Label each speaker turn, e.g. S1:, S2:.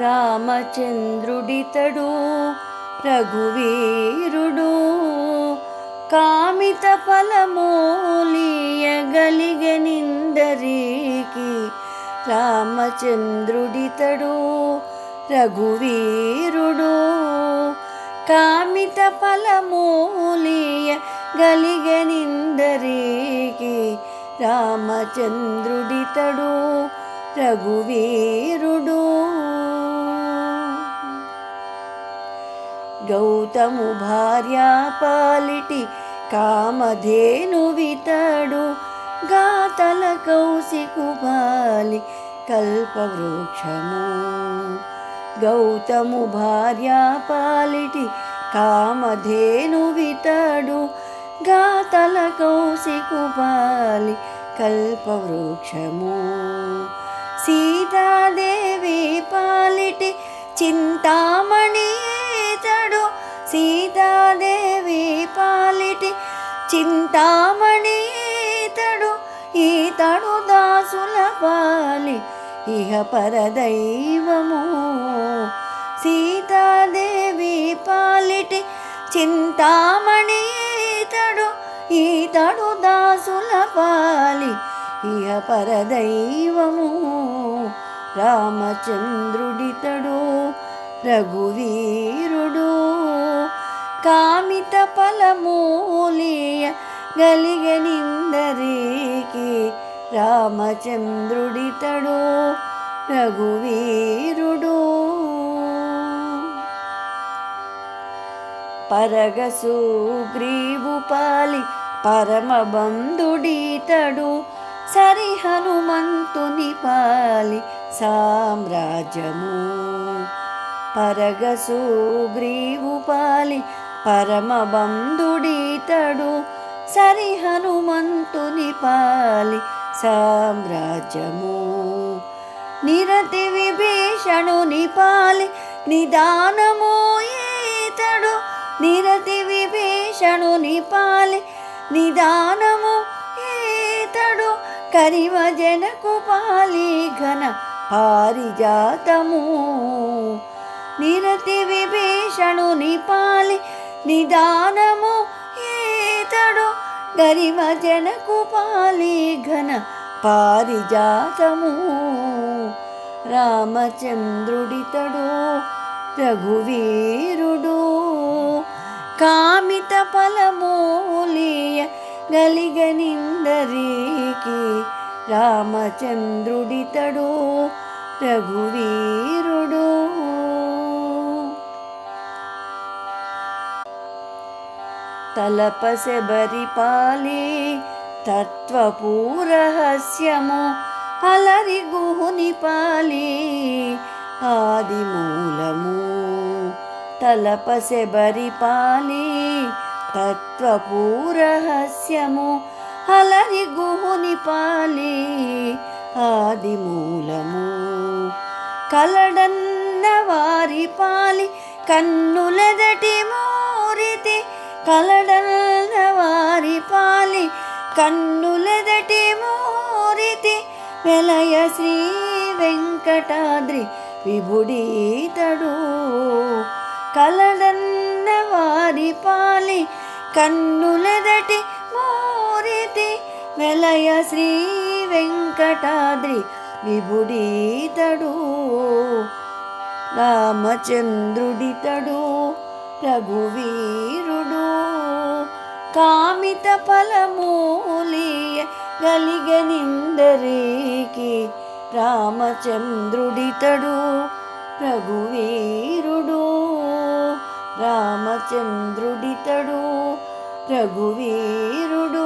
S1: రామచంద్రుడితడు రఘువీరుడు కామిత ఫలమూలియగలిగనిందరికి రామచంద్రుడితడు రఘువీరుడు కామిత ఫలమూలియ గలిగనిందరికి రామచంద్రుడితడు రఘువీరుడు. గౌతము భార్యా పాలిటి కామధేను వితడు. గాతల కౌశికుబాలి కల్పవృక్షము. గౌతము భార్యా పాలిటి కామధేను వితడు. గాతల కౌశికుబాలి కల్పవృక్షము. సీతాదేవి పాలిటి చింతామణి చింతామణి ఈతడు ఈతడు దాసుల పాలి ఇహ పరదైవము. సీతాదేవి పాలిటి చింతామణి ఈతడు ఈతడు దాసుల పాలి ఇహ పరదైవము. రామచంద్రుడితడు రఘువీరు కామిత ఫలమూలియ గలిగనిందరికి రామచంద్రుడితడు రఘువీరుడు. పరగసు గ్రీవు పాలి పరమబంధుడితడు సరి హనుమంతుని పాలి సామ్రాజ్యము. పరగసు గ్రీవు పాలి పరమబంధుడితడు సరి హనుమంతుని పాలి సామ్రాజ్యము. నిరతి విభీషణుని పాలి నిదానము ఈతడు నిరతి విభీషణుని పాలి నిదానము ఈతడు కరివజనకు పాలి ఘన పారిజాతము. నిరతి విభీషణుని పాలి నిదానము ఈతడు గరిమ జనకు పాలీఘన పారిజాతము. రామచంద్రుడితడు రఘువీరుడు కామిత ఫలమూలియ గలిగనిందరికి రామచంద్రుడితడు రఘువీరుడు తలపసెబరిపాలి తత్వపూరహస్యము అలరి గుహుని పాలి. ఆదిమూలము తత్వపూరహస్యము అలరి గుహుని పాలి. ఆదిమూలము కలడన్న వారి పాలి కన్నులెదటి మూరితి కలడన్న వారి పాలి కన్నులెదటి మూరితి వెలయ శ్రీ వెంకటాద్రి విభుడీతడు. కలడన్న వారి పాలి కన్నులెదటి మూరితి వెలయ శ్రీ వెంకటాద్రి విభుడీతడు. రామచంద్రుడితడు. రఘువీరుడు కామిత ఫలమూలియ గలిగనిందరికి రామచంద్రుడితడు. రఘువీరుడు రామచంద్రుడితడు. రఘువీరుడు